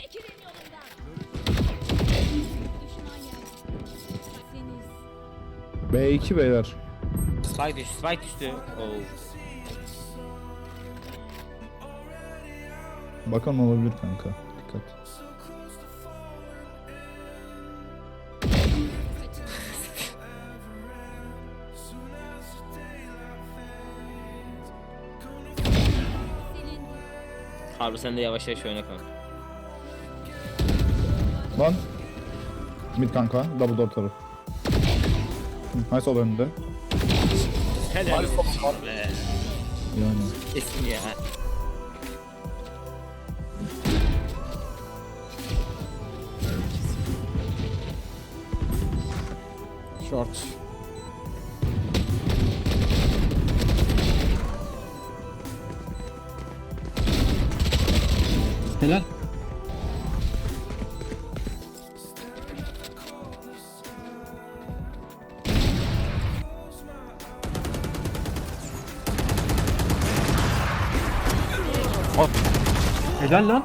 Çekilin. Düşman. Seniz. B2 beyler. Spike düştü, spike düştü. Oo. Bakan olabilir kanka. Dikkat. Harbi sen de yavaş yavaş oyna kanka. Lan. Mid kanka. Double door taraf. Nice ol önünde. Helal olsun be. Yani. Kesin ya. Short. Helal. Helal lan.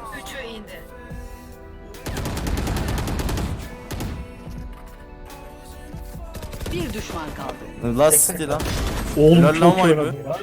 Bir düşman kaldı. Last city lan. Oğlum Helal lan çok iyi vay be. oynadı ya.